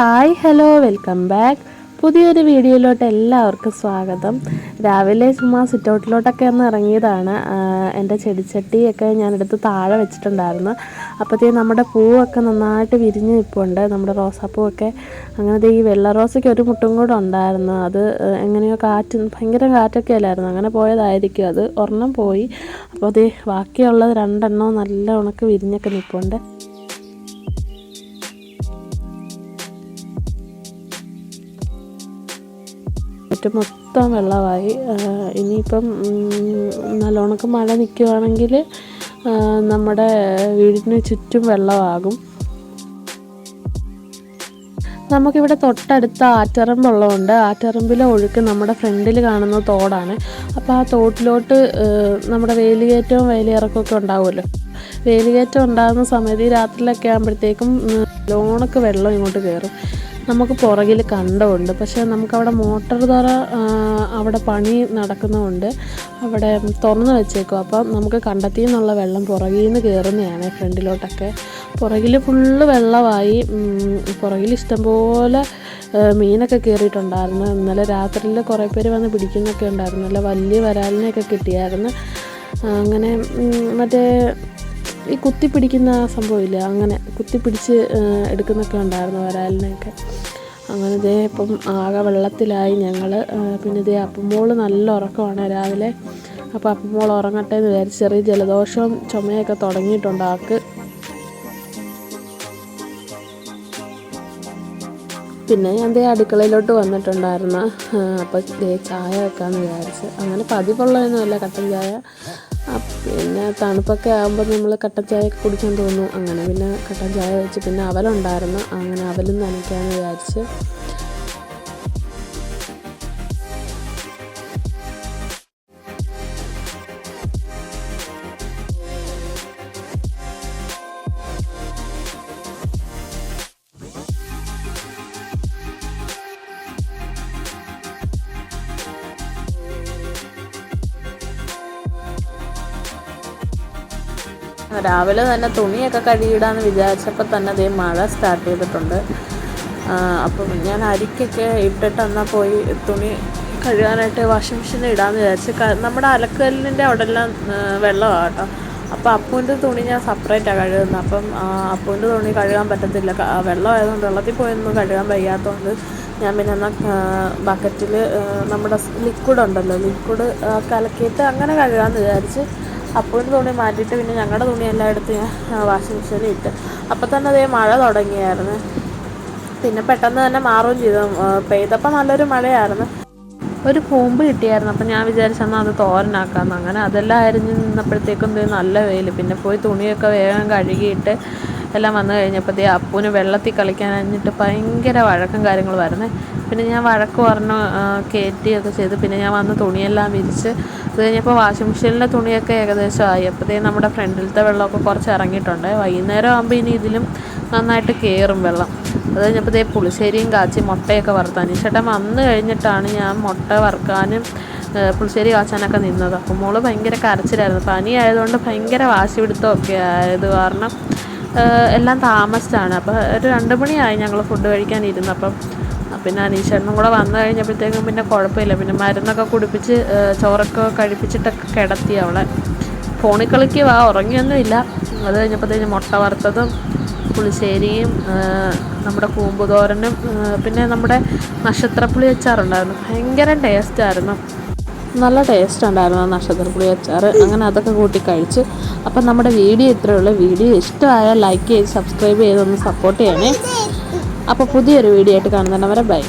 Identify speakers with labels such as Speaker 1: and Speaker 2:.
Speaker 1: Hi hello welcome back. പുതിയൊരു വീഡിയോയിലോട്ട് എല്ലാവർക്കും സ്വാഗതം. രാവിലെ ചുമ്മാ സിറ്റൗട്ടിലോട്ടൊക്കെ ഒന്ന് ഇറങ്ങിയതാണ്. എന്റെ ചെടിച്ചട്ടിയൊക്കെ ഞാനെടുത്ത് താഴെ വെച്ചിട്ടുണ്ടായിരുന്നു. അപ്പോഴത്തേക്കും നമ്മുടെ പൂവൊക്കെ നന്നായിട്ട് വിരിഞ്ഞ് നിൽപ്പുണ്ട് നമ്മുടെ റോസാപ്പൂവൊക്കെ. അങ്ങനത്തെ ഈ വെള്ള റോസയ്ക്ക് ഒരു മുട്ടും കൂടെ ഉണ്ടായിരുന്നു. അത് എങ്ങനെയോ കാറ്റ് ഭയങ്കര കാറ്റൊക്കെ അല്ലായിരുന്നു. അങ്ങനെ പോയതായിരിക്കും അത്. ഒരെണ്ണം പോയി. അപ്പോൾ അത് ബാക്കിയുള്ളത് രണ്ടെണ്ണം നല്ല ഉണക്ക് വിരിഞ്ഞൊക്കെ നിൽപ്പുണ്ട് ചുറ്റും മൊത്തം വെള്ളമായി. ഇനിയിപ്പം നല്ലോണക്ക് മഴ നിൽക്കുവാണെങ്കിൽ നമ്മുടെ വീടിന് ചുറ്റും വെള്ളമാകും. നമുക്കിവിടെ തൊട്ടടുത്ത ആറ്ററമ്പുള്ളതുകൊണ്ട് ആറ്ററമ്പിലെ ഒഴുക്ക് നമ്മുടെ ഫ്രണ്ടിൽ കാണുന്ന തോടാണ്. അപ്പോൾ ആ തോട്ടിലോട്ട് നമ്മുടെ വേലികയറ്റവും വേലിയിറക്കമൊക്കെ ഉണ്ടാവുമല്ലോ. വേലികയറ്റം ഉണ്ടാകുന്ന സമയത്ത് ഈ രാത്രിയിലൊക്കെ ആകുമ്പോഴത്തേക്കും ലോണൊക്കെ വെള്ളം ഇങ്ങോട്ട് കയറും. നമുക്ക് പുറകിൽ കണ്ടമുണ്ട്. പക്ഷേ നമുക്കവിടെ മോട്ടർ തറ അവിടെ പണി നടക്കുന്നതുകൊണ്ട് അവിടെ തുറന്ന് വെച്ചേക്കും. അപ്പം നമുക്ക് കണ്ടെത്തി എന്നുള്ള വെള്ളം പുറകിൽ നിന്ന് കയറുന്നതാണ് ഫ്രണ്ടിലോട്ടൊക്കെ. പുറകിൽ ഫുള്ള് വെള്ളമായി പുറകിൽ ഇഷ്ടംപോലെ മീനൊക്കെ കയറിയിട്ടുണ്ടായിരുന്നു ഇന്നലെ രാത്രിയിൽ കുറേ പേര് വന്ന് പിടിക്കുന്നൊക്കെ ഉണ്ടായിരുന്നു. നല്ല വലിയ വരാലിനെയൊക്കെ കിട്ടിയായിരുന്നു. അങ്ങനെ മറ്റേ ഈ കുത്തി പിടിക്കുന്ന സംഭവമില്ല. അങ്ങനെ കുത്തി പിടിച്ച് എടുക്കുന്നൊക്കെ ഉണ്ടായിരുന്നു വരാലിനെയൊക്കെ അങ്ങനെ ഇതേ ഇപ്പം ആകെ വെള്ളത്തിലായി ഞങ്ങൾ പിന്നെ ഇതേ അപ്പമോൾ നല്ല ഉറക്കമാണ് രാവിലെ. അപ്പോൾ അപ്പമോൾ ഉറങ്ങട്ടെ എന്ന് വിചാരിച്ച് ചെറിയ ജലദോഷവും ചുമയൊക്കെ തുടങ്ങിയിട്ടുണ്ട് ആൾക്ക്. പിന്നെ ഞാൻ ദേ അടുക്കളയിലോട്ട് വന്നിട്ടുണ്ടായിരുന്നു. അപ്പോൾ ദേ ചായ വെക്കാമെന്ന് വിചാരിച്ച്. അങ്ങനെ പതിവുള്ളതൊന്നുമല്ല കട്ടൻ ചായ. പിന്നെ തണുപ്പൊക്കെ ആകുമ്പോൾ നമ്മൾ കട്ടൻ ചായ കുടിക്കാൻ തോന്നും. അങ്ങനെ പിന്നെ കട്ടൻ ചായ വെച്ച് പിന്നെ അവലുണ്ടായിരുന്നു. അങ്ങനെ അവലും നനയ്ക്കാമെന്ന് വിചാരിച്ച് രാവിലെ തന്നെ തുണിയൊക്കെ കഴുകിയിടാന്ന് വിചാരിച്ചപ്പോൾ തന്നെ അതേ മഴ സ്റ്റാർട്ട് ചെയ്തിട്ടുണ്ട്. അപ്പം ഞാൻ അരിക്കൊക്കെ ഇട്ടിട്ട് എന്നാൽ പോയി തുണി കഴുകാനായിട്ട് വാഷിംഗ് മെഷീനിൽ ഇടാമെന്ന് വിചാരിച്ച്. നമ്മുടെ അലക്കല്ലിന്റെ അവിടെ എല്ലാം വെള്ളമാണ് കേട്ടോ. അപ്പോൾ അപ്പൂന്റെ തുണി ഞാൻ സെപ്പറേറ്റാണ് കഴുകുന്നത് അപ്പം അപ്പൂന്റെ തുണി കഴുകാൻ പറ്റത്തില്ല. വെള്ളം വെള്ളമായതുകൊണ്ട് വെള്ളത്തിൽ പോയൊന്നും കഴുകാൻ വയ്യാത്തതുകൊണ്ട് ഞാൻ പിന്നെ എന്നാൽ ബക്കറ്റിൽ നമ്മുടെ ലിക്വിഡ് ഉണ്ടല്ലോ ലിക്വിഡ് കലക്കിയിട്ട് അങ്ങനെ കഴുകാമെന്ന് വിചാരിച്ച് അപ്പൂന്റെ തുണി മാറ്റിയിട്ട് പിന്നെ ഞങ്ങളുടെ തുണിയെല്ലാം എടുത്ത് ഞാൻ വാഷിംഗ് മെഷീനിൽ ഇട്ട്. അപ്പോൾ തന്നെ അതേ മഴ തുടങ്ങിയായിരുന്നു. പിന്നെ പെട്ടെന്ന് തന്നെ മാറുകയും ചെയ്തു. പെയ്തപ്പോൾ നല്ലൊരു മഴയായിരുന്നു. ഒരു കൂമ്പ് കിട്ടിയായിരുന്നു. അപ്പം ഞാൻ വിചാരിച്ചെന്നാൽ അത് തോരനാക്കാമെന്ന് അങ്ങനെ അതെല്ലാം അരിഞ്ഞ് നിന്നപ്പോഴത്തേക്കും നല്ല വെയിൽ പിന്നെ പോയി തുണിയൊക്കെ വേഗം കഴുകിയിട്ട് എല്ലാം വന്നു കഴിഞ്ഞപ്പോഴത്തേ അപ്പൂന് വെള്ളത്തിൽ കളിക്കാൻ കഴിഞ്ഞിട്ട് ഭയങ്കര വഴക്കും കാര്യങ്ങളും വരുന്നേ പിന്നെ ഞാൻ വഴക്ക് പറഞ്ഞു കയറ്റിയൊക്കെ ചെയ്ത് പിന്നെ ഞാൻ വന്ന് തുണിയെല്ലാം വിരിച്ച് അത് കഴിഞ്ഞപ്പോൾ വാഷിംഗ് മെഷീനിലെ തുണിയൊക്കെ ഏകദേശം ആയി. അപ്പോഴത്തേ നമ്മുടെ ഫ്രണ്ടിലത്തെ വെള്ളമൊക്കെ കുറച്ച് ഇറങ്ങിയിട്ടുണ്ട്. വൈകുന്നേരം ആകുമ്പോൾ ഇനി ഇതിലും നന്നായിട്ട് കയറും വെള്ളം. അത് കഴിഞ്ഞപ്പോഴത്തേ പുളിശ്ശേരിയും കാച്ചി മുട്ടയൊക്കെ വറുത്താൻ ചേട്ടൻ വന്നു കഴിഞ്ഞിട്ടാണ് ഞാൻ മുട്ട വറുക്കാനും പുളിശ്ശേരി കാച്ചാനൊക്കെ നിന്നത്. അപ്പോൾ മോൾ ഭയങ്കര കരച്ചിലായിരുന്നു. പനി ആയതുകൊണ്ട് ഭയങ്കര വാശി പിടുത്തമൊക്കെ ആയത് കാരണം എല്ലാം താമസിച്ചാണ്. അപ്പോൾ ഒരു രണ്ട് മണിയായി ഞങ്ങൾ ഫുഡ് കഴിക്കാൻ ഇരുന്നു. അപ്പം പിന്നെ അനീഷേട്ടനും കൂടെ വന്നു കഴിഞ്ഞപ്പോഴത്തേക്കും പിന്നെ കുഴപ്പമില്ല. പിന്നെ മരുന്നൊക്കെ കുടിപ്പിച്ച് ചോറൊക്കെ കഴിപ്പിച്ചിട്ടൊക്കെ കിടത്തി അവളെ. ഫോണിൽ കളിക്കുക ഉറങ്ങിയൊന്നുമില്ല അത് കഴിഞ്ഞപ്പോഴത്തേക്കും മുട്ട വറുത്തതും പുളിശ്ശേരിയും നമ്മുടെ കൂമ്പുതോരനും പിന്നെ നമ്മുടെ നക്ഷത്രപ്പുളി അച്ചാറുണ്ടായിരുന്നു. ഭയങ്കര ടേസ്റ്റായിരുന്നു നല്ല ടേസ്റ്റ് ഉണ്ടായിരുന്നു നക്ഷത്രപ്പുളി അച്ചാർ അങ്ങനെ അതൊക്കെ കൂട്ടി കഴിച്ച്. അപ്പം നമ്മുടെ വീഡിയോ ഇത്രയേ ഉള്ളൂ. വീഡിയോ ഇഷ്ടമായാൽ ലൈക്ക് ചെയ്ത് സബ്സ്ക്രൈബ് ചെയ്തൊന്ന് സപ്പോർട്ട് ചെയ്യണേ. അപ്പോൾ പുതിയൊരു വീഡിയോ ആയിട്ട് കാണുന്നവരെ ബൈ.